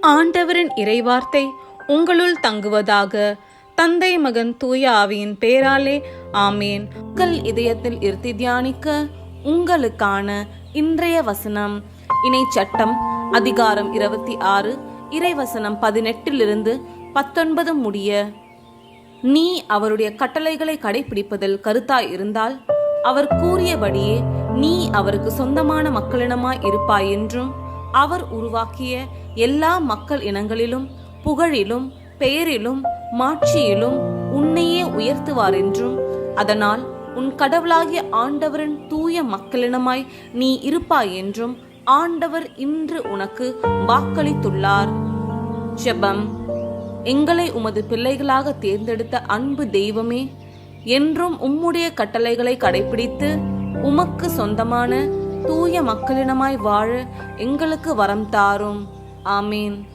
ஆண்டவரின் இறைவார்த்தை உங்களுள் தங்குவதாக தந்தை மகன் தூய ஆவியின் பேராலே ஆமேன். உங்கள் இதயத்தில் இருத்தி தியானிக்க உங்களுக்கான இன்றைய வசனம். இணை சட்டம் அதிகாரம் இருபத்தி ஆறு இறைவசனம் பதினெட்டிலிருந்து பத்தொன்பது முடிய. நீ அவருடைய கட்டளைகளை கடைபிடிப்பதில் கருத்தாய் இருந்தால் அவர் கூறியபடியே நீ அவருக்கு சொந்தமான மக்களினமாய் இருப்பாய் என்றும் அவர் உருவாக்கிய எல்லா மக்கள் இனங்களிலும் புகழிலும் பெயரிலும் மாட்சியிலும் உன்னையே உயர்த்துவார் என்றும் அதனால் உன் கடவுளாகிய ஆண்டவரின் தூய மக்களினமாய் நீ இருப்பாய் என்றும் ஆண்டவர் இன்று உனக்கு வாக்களித்துள்ளார். ஜெபம். எங்களை உமது பிள்ளைகளாக தேர்ந்தெடுத்த அன்பு தெய்வமே என்றும் உம்முடைய கட்டளைகளை கடைபிடித்து உமக்கு சொந்தமான தூய மக்களினமாய் வாழ எங்களுக்கு வரம் தாரும். ஆமீன்.